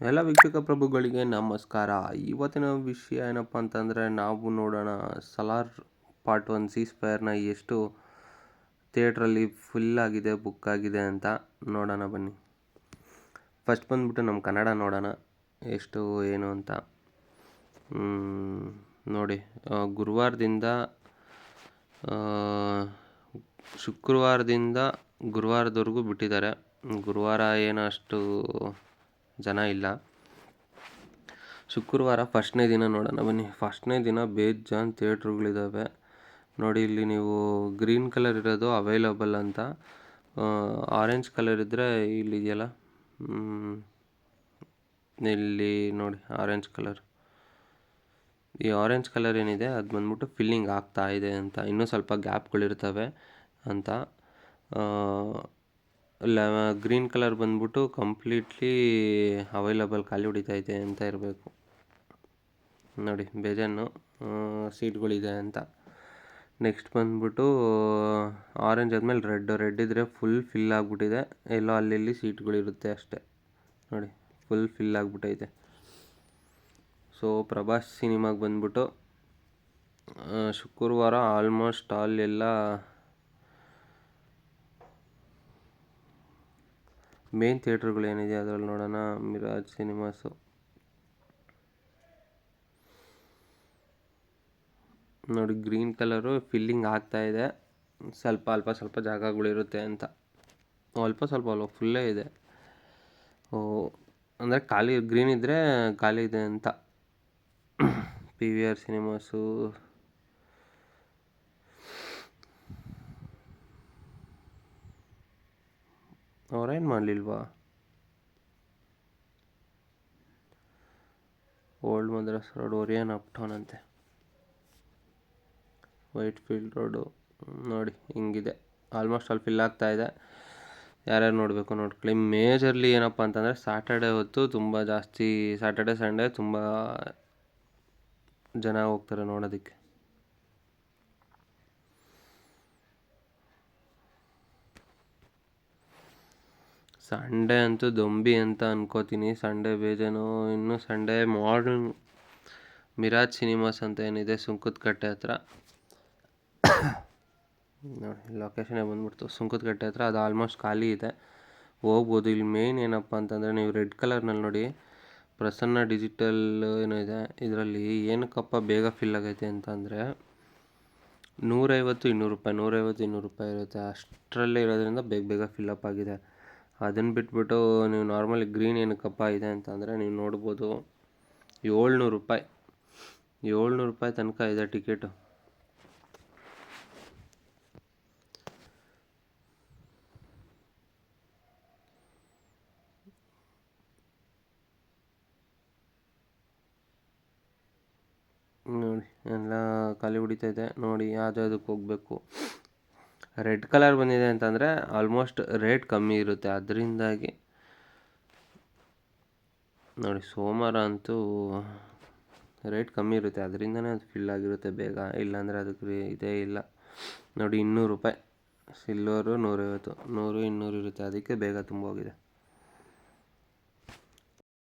ಎಲ್ಲ ವೀಕ್ಷಕ ಪ್ರಭುಗಳಿಗೆ ನಮಸ್ಕಾರ. ಇವತ್ತಿನ ವಿಷಯ ಏನಪ್ಪ ಅಂತಂದರೆ ನಾವು ನೋಡೋಣ ಸಲಾರ್ ಪಾರ್ಟ್ ಒನ್ ಸಿ ಸ್ಪೈರ್ನ ಎಷ್ಟು ಥಿಯೇಟ್ರಲ್ಲಿ ಫುಲ್ ಆಗಿದೆ, ಬುಕ್ ಆಗಿದೆ ಅಂತ ನೋಡೋಣ ಬನ್ನಿ. ಫಸ್ಟ್ ಬಂದ್ಬಿಟ್ಟು ನಮ್ಮ ಕನ್ನಡ ನೋಡೋಣ. ಎಷ್ಟು, ಏನು ಅಂತ. ನೋಡಿ. ಗುರುವಾರದಿಂದ ಶುಕ್ರವಾರದಿಂದ ಗುರುವಾರದವರೆಗೂ ಬಿಟ್ಟಿದ್ದಾರೆ. ಗುರುವಾರ ಏನಷ್ಟು ಜನ ಇಲ್ಲ. ಶುಕ್ರವಾರ ಫಸ್ಟ್ನೇ ದಿನ ನೋಡೋಣ ಬನ್ನಿ. ಫಸ್ಟ್ನೇ ದಿನ ಬೇಜಾನ್ ಥಿಯೇಟ್ರುಗಳಿದ್ದಾವೆ ನೋಡಿ, ಇಲ್ಲಿ ನೀವು ಗ್ರೀನ್ ಕಲರ್ ಇರೋದು ಅವೈಲಬಲ್ ಅಂತ. ಆರೆಂಜ್ ಕಲರ್ ಇದ್ದರೆ ಇಲ್ಲಿದೆಯಲ್ಲ? ಇಲ್ಲಿ ನೋಡಿ ಆರೆಂಜ್ ಕಲರ್. ಈ ಆರೆಂಜ್ ಕಲರ್ ಏನಿದೆ, ಅದು ಬಂದ್ಬಿಟ್ಟು ಫಿಲ್ಲಿಂಗ್ ಆಗ್ತಾ ಇದೆ ಅಂತ. ಇನ್ನೂ ಸ್ವಲ್ಪ ಗ್ಯಾಪ್ಗಳಿರ್ತವೆ ಅಂತ. ಗ್ರೀನ್ ಕಲರ್ ಬಂದ್ಬಿಟ್ಟು ಕಂಪ್ಲೀಟ್ಲಿ ಅವೈಲಬಲ್ ಖಾಲಿ ಹೊಡಿತೈತೆ ಅಂತ ಇರಬೇಕು. ನೋಡಿ, ಬೇಜಾನು ಸೀಟ್ಗಳಿದೆ ಅಂತ. ನೆಕ್ಸ್ಟ್ ಬಂದ್ಬಿಟ್ಟು ಆರೆಂಜ್ ಆದಮೇಲೆ ರೆಡ್ ರೆಡ್ ಇದ್ದರೆ ಫುಲ್ ಫಿಲ್ ಆಗಿಬಿಟ್ಟಿದೆ. ಎಲ್ಲೋ ಅಲ್ಲಿ ಸೀಟ್ಗಳಿರುತ್ತೆ ಅಷ್ಟೇ. ನೋಡಿ ಫುಲ್ ಫಿಲ್ ಆಗಿಬಿಟ್ಟೈತೆ. ಸೊ ಪ್ರಭಾಸ್ ಸಿನಿಮಾಗೆ ಬಂದ್ಬಿಟ್ಟು ಶುಕ್ರವಾರ ಆಲ್ಮೋಸ್ಟ್ ಆಲ್ ಎಲ್ಲ ಮೇನ್ ಥಿಯೇಟ್ರ್ಗಳು ಏನಿದೆ ಅದರಲ್ಲಿ ನೋಡೋಣ ಮಿರಾಜ್ ಸಿನಿಮಾಸು ನೋಡಿ ಗ್ರೀನ್ ಕಲರು ಫಿಲ್ಲಿಂಗ್ ಆಗ್ತಾ ಇದೆ. ಸ್ವಲ್ಪ ಅಲ್ಪ ಸ್ವಲ್ಪ ಜಾಗಗಳಿರುತ್ತೆ ಅಂತ. ಅಲ್ಪ ಸ್ವಲ್ಪ ಅಲ್ವ ಫುಲ್ಲೇ ಇದೆ. ಓ, ಅಂದರೆ ಖಾಲಿ ಗ್ರೀನ್ ಇದ್ದರೆ ಖಾಲಿ ಇದೆ ಅಂತ. ಪಿ ವಿ ಆರ್ ಸಿನಿಮಾಸು ಅವ್ರೇನು ಮಾಡಲಿಲ್ವಾ? Old Madras Road Orion uptown ಅಂತೆ? ವೈಟ್ ಫೀಲ್ಡ್ ರೋಡು ನೋಡಿ ಹಿಂಗಿದೆ. ಆಲ್ಮೋಸ್ಟ್ ಅಲ್ಲಿ ಫಿಲ್ ಆಗ್ತಾ ಇದೆ. ಯಾರ್ಯಾರು ನೋಡಬೇಕು ನೋಡ್ಕೊಳ್ಳಿ. ಮೇಜರ್ಲಿ ಏನಪ್ಪ ಅಂತಂದರೆ ಸ್ಯಾಟರ್ಡೆ ಹೊತ್ತು ತುಂಬ ಜಾಸ್ತಿ ಸ್ಯಾಟರ್ಡೆ ಸಂಡೇ ತುಂಬ ಜನ ಹೋಗ್ತಾರೆ ನೋಡೋದಕ್ಕೆ. ಸಂಡೇ ಅಂತೂ ದೊಂಬಿ ಅಂತ ಅನ್ಕೋತೀನಿ. ಸಂಡೇ ಬೇಜಾನು, ಇನ್ನು ಸಂಡೇ ಮಾರ್ನಿಂಗ್ ಮಿರಾಜ್ ಸಿನಿಮಾಸ್ ಅಂತ ಏನಿದೆ ಸುಂಕದಕಟ್ಟೆ ಹತ್ರ. ನೋಡಿ ಲೊಕೇಶನೇ ಬಂದ್ಬಿಡ್ತು. ಸುಂಕದಕಟ್ಟೆ ಹತ್ರ, ಅದು ಆಲ್ಮೋಸ್ಟ್ ಖಾಲಿ ಇದೆ. ಹೋಗ್ಬೋದು. ಇಲ್ಲಿ ಮೇಯ್ನ್ ಏನಪ್ಪ ಅಂತಂದರೆ, ನೀವು ರೆಡ್ ಕಲರ್ನಲ್ಲಿ ನೋಡಿ, ಪ್ರಸನ್ನ ಡಿಜಿಟಲ್ ಏನೋ ಇದೆ. ಇದರಲ್ಲಿ ಏನಕ್ಕಪ್ಪ ಬೇಗ ಫಿಲ್ ಆಗೈತೆ ಅಂತಂದರೆ, ನೂರೈವತ್ತು, ಇನ್ನೂರು ರೂಪಾಯಿ, ನೂರೈವತ್ತು, ಇನ್ನೂರು ರೂಪಾಯಿ ಇರುತ್ತೆ. ಅಷ್ಟರಲ್ಲೇ ಇರೋದ್ರಿಂದ ಬೇಗ ಬೇಗ ಫಿಲ್ಲಪ್ ಆಗಿದೆ. ಅದನ್ನು ಬಿಟ್ಬಿಟ್ಟು ನೀವು ನಾರ್ಮಲಿ ಗ್ರೀನ್ ಏನಕ್ಕಪ್ಪ ಇದೆ ಅಂತಂದರೆ ನೀವು ನೋಡ್ಬೋದು. ಏಳ್ನೂರು ರೂಪಾಯಿ. ಏಳ್ನೂರು ರೂಪಾಯಿ ತನಕ ಇದೆ ಟಿಕೆಟು ನೋಡಿ, ಎಲ್ಲ ಖಾಲಿ ಇದೆ. ನೋಡಿ, ಯಾವ್ದ್ಯಾವ್ದಕ್ಕೆ ಹೋಗಬೇಕು? ರೆಡ್ ಕಲರ್ ಬಂದಿದೆ ಅಂತಂದರೆ ಆಲ್ಮೋಸ್ಟ್ ರೇಟ್ ಕಮ್ಮಿ ಇರುತ್ತೆ. ಅದರಿಂದಾಗಿ ನೋಡಿ, ಸೋಮವಾರ ಅಂತೂ ರೇಟ್ ಕಮ್ಮಿ ಇರುತ್ತೆ. ಅದರಿಂದನೇ ಅದು ಫಿಲ್ ಆಗಿರುತ್ತೆ ಬೇಗ. ಇಲ್ಲಾಂದರೆ ಅದಕ್ಕೆ ರೀ- ಇದೇ ಇಲ್ಲ. ನೋಡಿ, ಇನ್ನೂರು ರೂಪಾಯಿ. ಸಿಲ್ವರು ನೂರೈವತ್ತು. ನೂರು, ಇನ್ನೂರು ಇರುತ್ತೆ. ಅದಕ್ಕೆ ಬೇಗ ತುಂಬ ಹೋಗಿದೆ.